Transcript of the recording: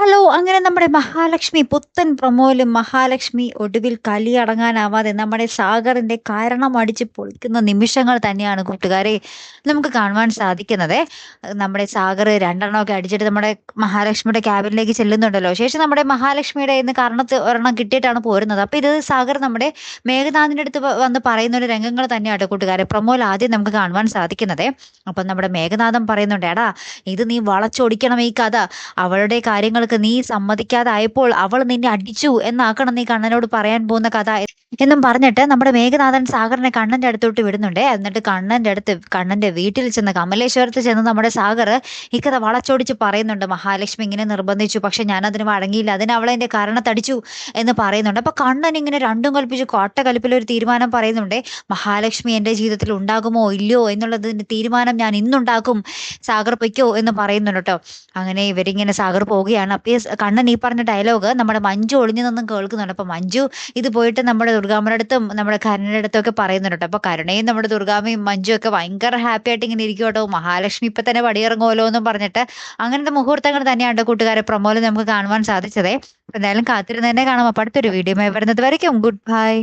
Hello അങ്ങനെ നമ്മുടെ മഹാലക്ഷ്മി പുത്തൻ പ്രൊമോയിലും മഹാലക്ഷ്മി ഒടുവിൽ കലിയടങ്ങാനാവാതെ നമ്മുടെ സാഗറിന്റെ കാരണം അടിച്ച് പൊളിക്കുന്ന നിമിഷങ്ങൾ തന്നെയാണ് കൂട്ടുകാരെ നമുക്ക് കാണുവാൻ സാധിക്കുന്നത്. നമ്മുടെ സാഗർ രണ്ടെണ്ണമൊക്കെ അടിച്ചിട്ട് നമ്മുടെ മഹാലക്ഷ്മിയുടെ ക്യാബിനിലേക്ക് ചെല്ലുന്നുണ്ടല്ലോ. ശേഷം നമ്മുടെ മഹാലക്ഷ്മിയുടെ ഇന്ന് കാരണത്ത് ഒരെണ്ണം കിട്ടിയിട്ടാണ് പോരുന്നത്. അപ്പൊ ഇത് സാഗർ നമ്മുടെ മേഘനാഥിന്റെ അടുത്ത് വന്ന് പറയുന്ന ഒരു രംഗങ്ങൾ തന്നെയാണ് കൂട്ടുകാരെ. പ്രമോൽ ആദ്യം നമുക്ക് കാണുവാൻ സാധിക്കുന്നത്. അപ്പം നമ്മുടെ മേഘനാഥൻ പറയുന്നുണ്ട് എടാ ഇത് നീ വളച്ചൊടിക്കണം ഈ കഥ. അവളുടെ കാര്യങ്ങൾക്ക് നീ സമ്മതിക്കാതായപ്പോൾ അവൾ നിന്നെ അടിച്ചു എന്നാക്കണം നീ കണ്ണനോട് പറയാൻ പോകുന്ന കഥ. എന്നും പറഞ്ഞിട്ട് നമ്മുടെ മേഘനാഥൻ സാഗറിനെ കണ്ണന്റെ അടുത്തോട്ട് വിടുന്നുണ്ട്. എന്നിട്ട് കണ്ണന്റെ അടുത്ത് കണ്ണന്റെ വീട്ടിൽ ചെന്ന് കമലേശ്വരത്ത് ചെന്ന് നമ്മുടെ സാഗർ ഈ കഥ വളച്ചോടിച്ച് പറയുന്നുണ്ട്. മഹാലക്ഷ്മി ഇങ്ങനെ നിർബന്ധിച്ചു. പക്ഷെ ഞാൻ അതിന് വഴങ്ങിയില്ല. അതിന് അവളെ എന്റെ കരണത്തടിച്ചു എന്ന് പറയുന്നുണ്ട്. അപ്പൊ കണ്ണൻ ഇങ്ങനെ രണ്ടും കൽപ്പിച്ച് കോട്ട കലിപ്പിൽ ഒരു തീരുമാനം പറയുന്നുണ്ട്. മഹാലക്ഷ്മി എന്റെ ജീവിതത്തിൽ ഉണ്ടാകുമോ ഇല്ലയോ എന്നുള്ളതിന്റെ തീരുമാനം ഞാൻ ഇന്നുണ്ടാക്കും. സാഗർ പൊയ്ക്കോ എന്ന് പറയുന്നുണ്ട് കേട്ടോ. അങ്ങനെ ഇവരിങ്ങനെ സാഗർ പോവുകയാണ്. അപ്പോൾ കണ്ണൻ ഈ പറഞ്ഞ ഡയലോഗ് നമ്മുടെ മഞ്ജു ഒളിഞ്ഞു നിന്നും കേൾക്കുന്നുണ്ട്. അപ്പോൾ മഞ്ജു ഇത് പോയിട്ട് നമ്മുടെ ദുർഗാമ്മയുടെ അടുത്തും നമ്മുടെ കരുണയുടെ അടുത്തും ഒക്കെ പറയുന്നുണ്ട് അപ്പോൾ കരുണയും നമ്മുടെ ദുർഗാമ്മയും മഞ്ജു ഒക്കെ ഭയങ്കര ഹാപ്പി ആയിട്ട് ഇങ്ങനെ ഇരിക്കും കേട്ടോ. മഹാലക്ഷ്മി ഇപ്പൊ തന്നെ പടിയിറങ്ങുമല്ലോ എന്നും പറഞ്ഞിട്ട് അങ്ങനത്തെ മുഹൂർത്തങ്ങൾ തന്നെയാണ് കൂട്ടുകാരെ പ്രമോൽ നമുക്ക് കാണുവാൻ സാധിച്ചതേ. എന്തായാലും കാത്തിരുന്ന് തന്നെ കാണാം. അപ്പൊ അടുത്തൊരു വീഡിയോ വരുന്നത് വരയ്ക്കും. Good bye